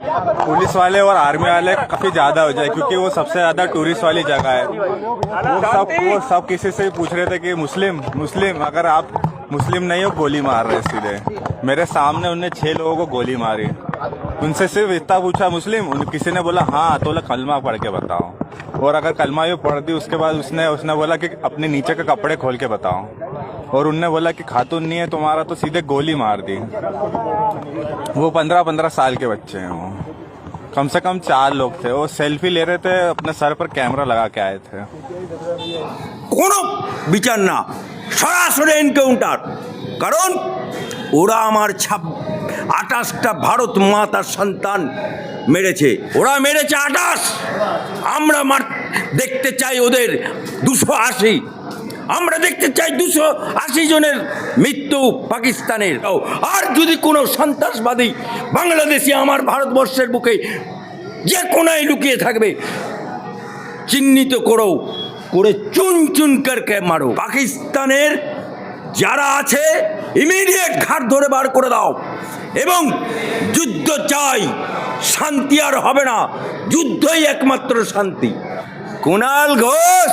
Police वाले और army वाले काफ़ी ज़्यादा हो जाए क्योंकि वो सबसे ज़्यादा टूरिस्ट वाली जगह है। वो सब वो सब किसी से पूछ रहे थे कि मुस्लिम मुस्लिम अगर आप मुस्लिम नहीं हो गोली मार रहे सीधे। मेरे सामने उनने छह लोगों को गोली मारी। उनसे सिर्फ़ इतना पूछा मुस्लिम? उन, किसी ने बोला हाँ तो बोला कलमा पढ़ के बताओ। और अगर कलमा भी पढ़ दी उसके बाद उसने उसने बोला कि अपने नीचे के कपड़े खोल के बताओ। और उनने बोला कि खातून नहीं है तुम्हारा तो सीधे गोली मार दी वो पंद्रह पंद्रह साल के बच्चे हैं वो कम से कम चार लोग थे वो सेल्फी ले रहे थे अपने सर पर कैमरा लगा के आए थे কোনো বিচার না সরাসরি এনকাউন্টার কারণ ওরা আমার ছাব আটাশটা ভারত মাতার সন্তান মেরেছে ওরা মেরেছে আটাশ আমরা মার দেখতে চাই ওদের দুশো আশি আমরা দেখতে চাই দুশো আশি জনের মৃত্যু পাকিস্তানের। আর যদি কোনো সন্ত্রাসবাদী বাংলাদেশি আমার ভারতবর্ষের বুকে যে কোনায় লুকিয়ে থাকবে, চিহ্নিত করো, করে চুন চুন করকে মারো। পাকিস্তানের যারা আছে ইমিডিয়েট ঘাট ধরে বার করে দাও। এবং যুদ্ধ চাই, শান্তি আর হবে না। যুদ্ধই একমাত্র শান্তি। কুণাল ঘোষ!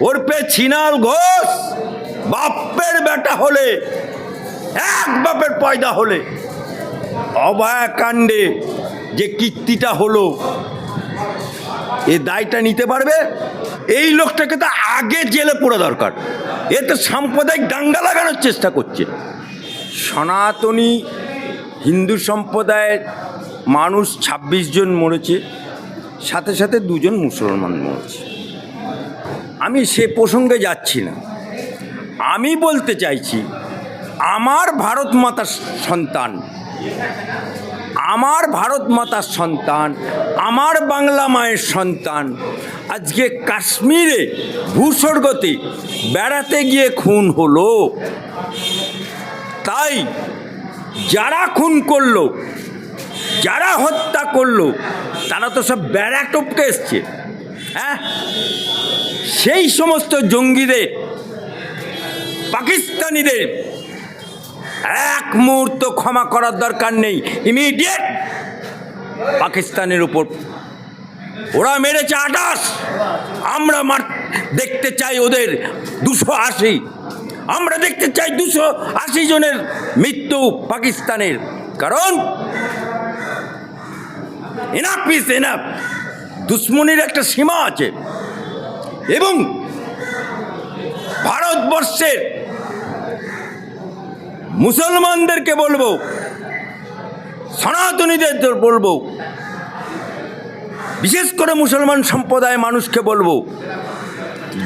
ওরপে ছিনাল ঘোষ, বাপের বেটা হলে, এক বাপের পয়দা হলে। অভয়াকাণ্ডে যে কীর্তিটা হলো, এ দায়টা নিতে পারবে? এই লোকটাকে তো আগে জেলে পড়া দরকার। এ তো সাম্প্রদায়িক দাঙ্গা লাগানোর চেষ্টা করছে। সনাতনী হিন্দু সম্প্রদায়ের মানুষ ২৬ জন মরেছে, সাথে সাথে দুজন মুসলমান মরেছে। আমি সে প্রসঙ্গে যাচ্ছি না। আমি বলতে চাইছি, আমার ভারত মাতার সন্তান, আমার ভারত মাতার সন্তান, আমার বাংলা মায়ের সন্তান, আজকে কাশ্মীরে ভূস্বর্গতে বেড়াতে গিয়ে খুন হলো। তাই যারা খুন করল, যারা হত্যা করল, তারা তো সব বেড়া টপকে এসছে। হ্যাঁ? সেই সমস্ত জঙ্গিদের, পাকিস্তানিদের এক মুহূর্ত ক্ষমা করার দরকার নেই, ইমিডিয়েট পাকিস্তানের উপর। ওরা মেরেছে আটাশ আমরা মার, দেখতে চাই ওদের দুশো আশি। আমরা দেখতে চাই দুশো আশি জনের মৃত্যু পাকিস্তানের। কারণ এনাফ ইস এনাফ দুশ্মনির একটা সীমা আছে। এবং ভারতবর্ষের মুসলমানদেরকে বলব, সনাতনীদের বলব, বিশেষ করে মুসলমান সম্প্রদায় মানুষকে বলব,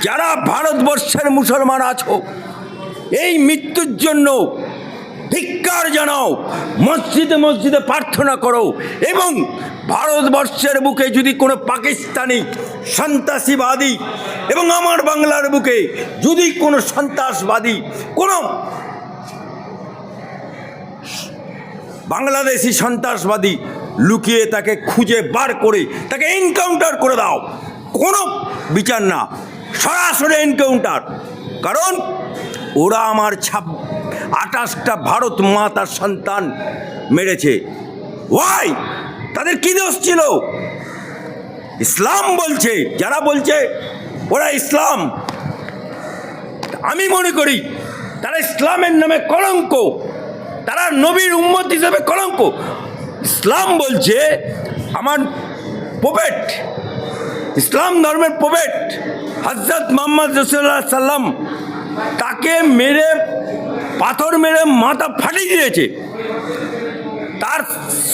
যারা ভারতবর্ষের মুসলমান আছো, এই মৃত্যুর জন্য ধিক্কার জানাও, মসজিদে মসজিদে প্রার্থনা করো এবং ভারতবর্ষের বুকে যদি কোনো পাকিস্তানি সন্ত্রাসীবাদী। এবং আমার বাংলার বুকে যদি কোনো সন্ত্রাসবাদী, কোনো বাংলাদেশি সন্ত্রাসবাদী লুকিয়ে তাকে খুঁজে বার করে, তাকে এনকাউন্টার করে দাও, কোনো বিচার না, সরাসরি এনকাউন্টার কারণ ওরা আমার ছাব আটাশটা ভারত মাতার সন্তান মেরেছে। ওয়াই তাদের কী দোষ ছিল? ইসলাম বলছে, যারা বলছে, ওরা ইসলাম। আমি মনে করি, তারা ইসলামের নামে কলঙ্ক, তারা নবীর উম্মত হিসেবে কলঙ্ক। ইসলাম বলছে, আমার পোপেট ইসলাম ধর্মের পোপেট হজরত মোহাম্মদ রসুল্লাহ সাল্লাম তাকে মেরে, পাথর মেরে মাথা ফাটিয়ে দিয়েছে। তার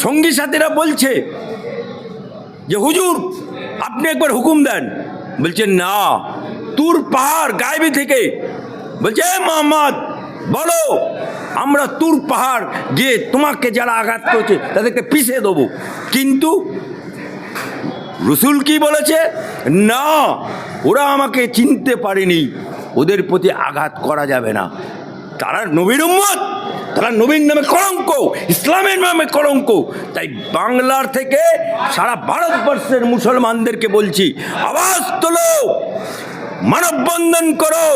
সঙ্গী সাথীরা বলছে যে, হুজুর আপনি একবার হুকুম দেন। বলছে না, তুর পাহাড় গায়েবী থেকে। বলছে, "এ মোহাম্মদ, বলো, আমরা তুর পাহাড় গিয়ে তোমাকে যারা আঘাত করছে, তাদেরকে পিষে দেবো। কিন্তু রসুল কি বলেছে? না, ওরা আমাকে চিনতে পারেনি। ওদের প্রতি আঘাত করা যাবে না। তারা নবীর উম্মত। তারা নবীর নামে কলঙ্ক, ইসলামের নামে কলঙ্ক। তাই বাংলার থেকে সারা ভারতবর্ষের মুসলমানদেরকে বলছি, আওয়াজ তোলো, মানববন্ধন করো,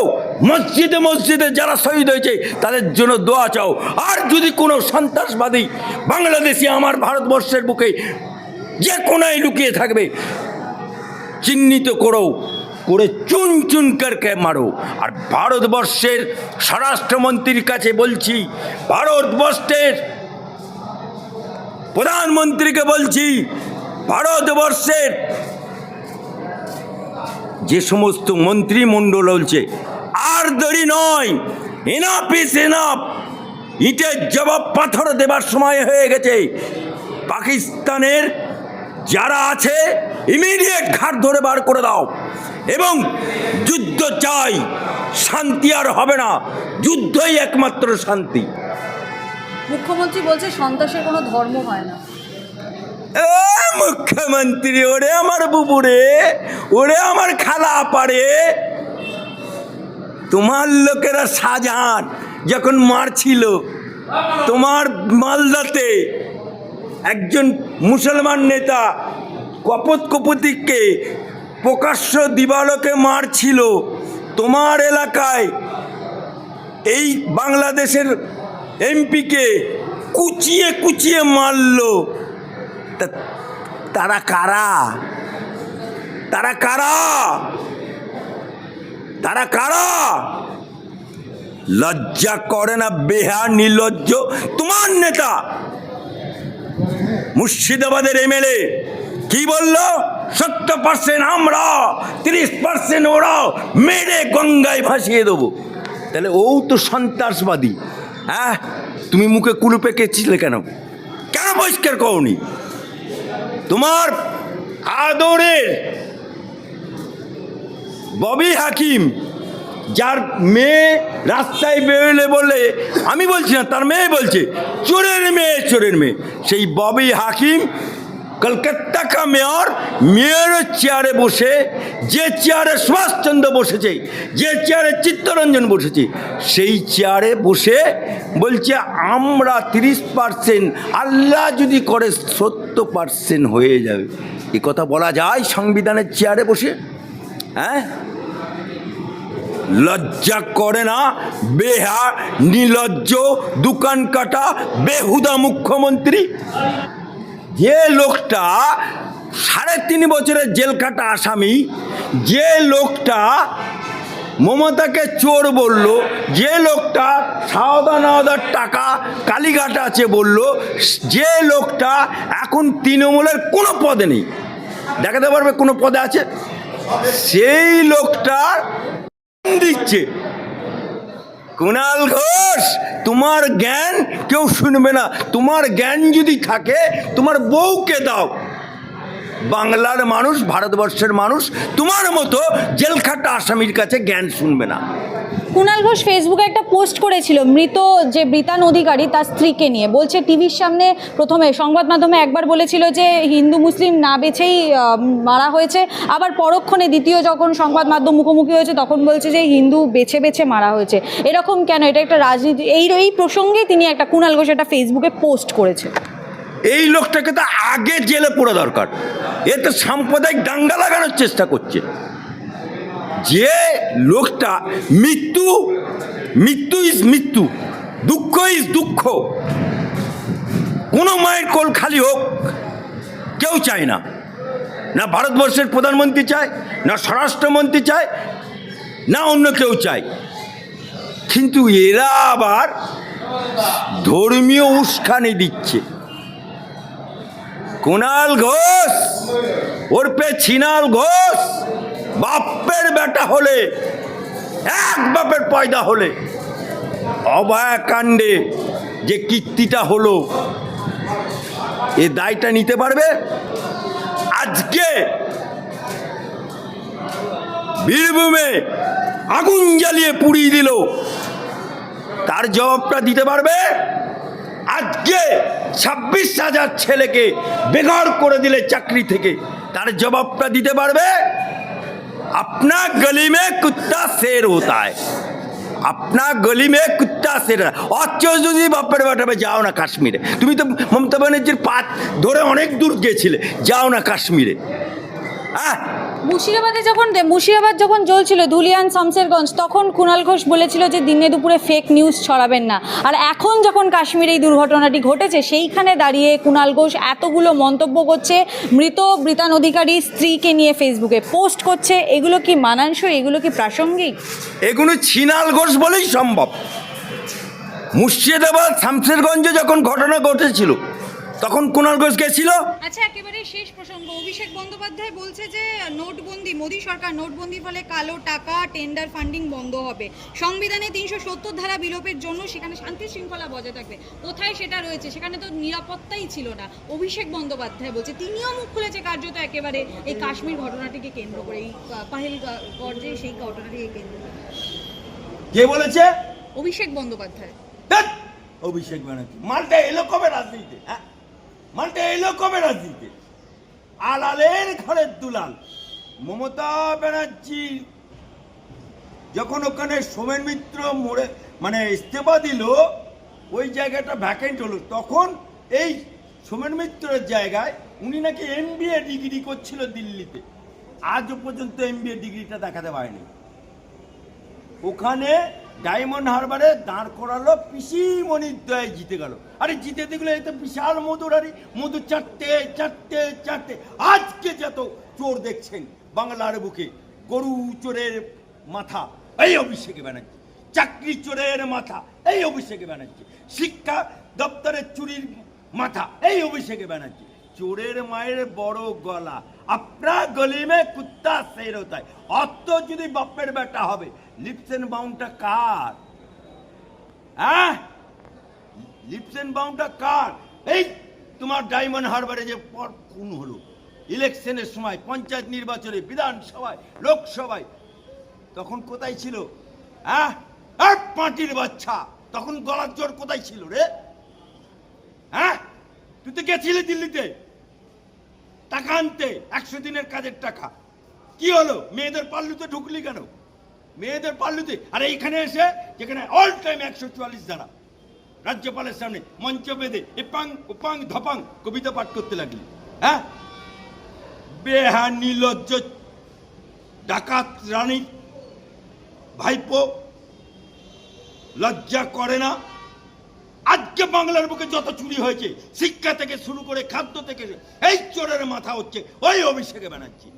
মসজিদে মসজিদে যারা শহীদ হয়েছে, তাদের জন্য দোয়া চাও। আর যদি কোনো সন্ত্রাসবাদী বাংলাদেশি আমার ভারতবর্ষের বুকে যে কোনায় লুকিয়ে থাকবে, চিহ্নিত করো করে চুন চুন করকে মারো। আর ভারতবর্ষের স্বরাষ্ট্রমন্ত্রীর কাছে বলছি, ভারতবর্ষের প্রধানমন্ত্রীকে বলছি, ভারতবর্ষের যে সমস্ত মন্ত্রিমণ্ডল হচ্ছে আর দেরি নয় এনাফ ইস এনাফ ইটের জবাব পাথর দেবার সময় হয়ে গেছে। পাকিস্তানের যারা আছে ইমিডিয়েট ঘাট ধরে বার করে দাও। এবং যুদ্ধ চাই শান্তি আর হবে না। যুদ্ধই একমাত্র শান্তি। মুখ্যমন্ত্রী বলছে সন্ত্রাসের কোনো ধর্ম হয় না। মুখ্যমন্ত্রী ওরে আমার বুবুরে ওরে আমার খালা পারে। তোমার লোকেরা শাহজাহান যখন মারছিল তোমার মালদাতে একজন মুসলমান নেতা কপত কপতিককে প্রকাশ্য দিবালোকে মারছিল তোমার এলাকায়। এই বাংলাদেশের এমপিকে কুচিয়ে কুচিয়ে মারলো। তারা কারা? তারা কারা? তারা কারা? লজ্জা করে না বেহা নির্লজ্জ। তোমার নেতা মুর্শিদাবাদের এমএলএ কি বলল? সত্তর পার্সেন্ট আমরা, তিরিশ পার্সেন্ট ওরা মেরে গঙ্গায় ভাসিয়ে দেবো। তাহলে ও তো সন্ত্রাসবাদী হ্যাঁ? তুমি মুখে কুলুপে কেছিলে কেন? কেন পরিষ্কার করনি? তোমার আদরের ববি হাকিম, যার মেয়ে রাস্তায় বেরোলে বলে, আমি বলছি না, তার মেয়ে বলছে, চোরের মেয়ে চোরের মেয়ে। সেই ববি হাকিম কলকাতা কা মেয়র মেয়রের চেয়ারে বসে, যে চেয়ারে সুভাষচন্দ্র বসেছে, যে চেয়ারে চিত্তরঞ্জন বসেছে, সেই চেয়ারে বসে বলছে, আমরা তিরিশ পার্সেন্ট আল্লাহ যদি করে সত্তর পার্সেন্ট হয়ে যাবে। এ কথা বলা যায় সংবিধানের চেয়ারে বসে। হ্যাঁ? লজ্জা করে না বেহা নিলজ্জ, দোকান কাটা, বেহুদা মুখ্যমন্ত্রী। যে লোকটা সাড়ে তিন বছরের জেল কাটা আসামি, যে লোকটা মমতাকে চোর বলল, যে লোকটা সাওদা নাওদার টাকা কালীঘাট আছে বলল, যে লোকটা এখন তৃণমূলের কোনো পদে নেই। দেখাতে পারবে কোনো পদে আছে? সেই লোকটার দিচ্ছে। কুণাল ঘোষ, তোমার জ্ঞান কেউ শুনবে না। তোমার জ্ঞান যদি থাকে, তোমার বউকে দাও। বাংলার মানুষ, ভারতবর্ষের মানুষ, তোমার মতো জেলখাটা আসামির কাছে জ্ঞান শুনবে না। কুণাল ঘোষ ফেসবুকে একটা পোস্ট করেছিল, মৃত যে বৃতান অধিকারী তার স্ত্রীকে নিয়ে। বলছে, টিভির সামনে প্রথমে, সংবাদ মাধ্যমে একবার বলেছিল যে হিন্দু, মুসলিম না বেছেই মারা হয়েছে। আবার পরক্ষণে দ্বিতীয় যখন সংবাদ মাধ্যম মুখোমুখি হয়েছে, তখন বলছে যে হিন্দু বেছে বেছে মারা হয়েছে। এরকম কেন? এটা একটা রাজনীতি এই এই প্রসঙ্গে তিনি একটা কুণাল ঘোষ একটা ফেসবুকে পোস্ট করেছে। এই লোকটাকে তো আগে জেলে পড়া দরকার। এ তো সাম্প্রদায়িক দাঙ্গা লাগানোর চেষ্টা করছে। যে লোকটা মৃত্যু মৃত্যু ইজ মৃত্যু, দুঃখ ইজ দুঃখ। কোনো মায়ের কোল খালি হোক, কেউ চায় না। না ভারতবর্ষের প্রধানমন্ত্রী চায়, না স্বরাষ্ট্রমন্ত্রী চায়, না অন্য কেউ চায়। কিন্তু এরা আবার ধর্মীয় উস্কানি দিচ্ছে। কুণাল ঘোষ ওরপে ছিনাল ঘোষ বাপের বেটা হলে, এক বাপের পয়দা হলে অভয়াকাণ্ডে যে কীর্তিটা হলো, এ দায়টা নিতে পারবে? আজকে বীরভূমে আগুন জ্বালিয়ে পুড়িয়ে দিল, তার জবাবটা দিতে পারবে? আজকে ছাব্বিশ হাজার ছেলেকে বেঘর করে দিলে চাকরি থেকে, তার জবাবটা দিতে পারবে? আপনা गली में कुत्ता शेर होता है। আপনা গলি মে কুত্তা শের অথচ যদি বাপের বাটাবে যাও না কাশ্মীরে তুমি তো মমতা ব্যানার্জির পাত ধরে অনেক দূর গেছিলে যাও না কাশ্মীরে হ্যাঁ মুর্শিদাবাদে যখন মুর্শিদাবাদ যখন জ্বলছিল, ধুলিয়ান শামসেরগঞ্জ, তখন কুণাল ঘোষ বলেছিল যে দিনে দুপুরে ফেক নিউজ ছড়াবেন না। আর এখন যখন কাশ্মীরে এই দুর্ঘটনাটি ঘটেছে, সেইখানে দাঁড়িয়ে কুণাল ঘোষ এতগুলো মন্তব্য করছে, মৃত বৃতান অধিকারী স্ত্রীকে নিয়ে ফেসবুকে পোস্ট করছে। এগুলো কি মানানসই? এগুলো কি প্রাসঙ্গিক? এগুলো ছিনাল ঘোষ বলেই সম্ভব। মুর্শিদাবাদ, শামসেরগঞ্জে যখন ঘটনা ঘটেছিল তখন কুণাল ঘোষ গেছিল আচ্ছা একেবারে শেষ প্রসঙ্গ। অভিষেক বন্দ্যোপাধ্যায় বলছে যে নোটবন্দি মোদী সরকার নোটবন্দির ফলে কালো টাকা টেন্ডার ফান্ডিং বন্ধ হবে। সংবিধানে তিনশো সত্তর ধারা বিলোপের জন্য সেখানে শান্তি শৃঙ্খলা বজায় থাকবে। কোথায় সেটা রয়েছে? সেখানে তো নিরাপত্তাই ছিল না। অভিষেক বন্দ্যোপাধ্যায় বলছে তিনিও মুখ খুলেছে কার্যত একেবারে এই কাশ্মীর ঘটনাটিকে কেন্দ্র করে। এই পাহেল গর্জে সেই ঘটনাটিকে কেন্দ্র করে। কে বলেছে? অভিষেক বন্দ্যোপাধ্যায়। অভিষেক ব্যানার্জি। মালটা এলো কবে রাজনীতিতে? হ্যাঁ? মালটা এলো কবে রাজনীতিতে আলালের ঘরের দুলাল, মমতা ব্যানার্জি। যখন ওখানে সোমেন মিত্র মোড়ে মানে ইস্তফা দিল, ওই জায়গাটা ভ্যাকেন্ট হলো। তখন এই সোমেন মিত্রের জায়গায় উনি নাকি এমবিএ ডিগ্রি করছিল দিল্লিতে। আজও পর্যন্ত এমবিএ ডিগ্রিটা দেখাতে পারেনি। ওখানে ডায়মন্ড হারবারে দাঁড় করালো পিসি দয়ে জিতে গেল। আরে জিতে দেখল এই তো বিশাল মধুর আরে মধু চারটে চারটে চারটে। আজকে যত চোর দেখছেন বাংলার বুকে, গরু চোরের মাথা, এই অভিষেকে ব্যানার্জি। চাকরি চোরের মাথা, এই অভিষেকে ব্যানার্জি। শিক্ষা দপ্তরের চুরির মাথা, এই অভিষেকে ব্যানার্জি। চোরের মায়ের বড় গলা। আপনার গলি মে কুত্তা সের হতায় অত যদি বাপের বেটা হবে লিপসেন বাউন্ডটা কার? হ্যাঁ? লিপসেন বাউন্ডটা কার? এই, তোমার ডায়মন্ড হারবারে যে পর খুন হলো। ইলেকশনের সময়, পঞ্চায়েত নির্বাচনে, বিধানসভায়, লোকসভায়, তখন কোথায় ছিল? হ্যাঁ? এক পাঁটির বাচ্চা, তখন গলার জোর কোথায় ছিল রে? হ্যাঁ? তুই তো গেছিলি দিল্লিতে। টাকা আনতে, একশো দিনের কাজের টাকা। কি হলো? মেয়েদের পাল্লুতে ঢুকলি কেন? মেয়েদের পাল্লুতে? আর এইখানে এসে, যেখানে অল টাইম একশো চুয়াল্লিশ ধারা রাজ্যপালের সামনে মঞ্চ বেঁধে এপাং উপাং ধপাং কবিতা পাঠ করতে লাগলি। হ্যাঁ? বেহা নির্লজ্জ ডাকাত, রানী, ভাইপো, লজ্জা করে না? আজকে বাংলার বুকে যত চুরি হয়েছে, শিক্ষা থেকে শুরু করে খাদ্য থেকে, এই চোরের মাথা হচ্ছে, ওই অভিষেকে ব্যানার্জি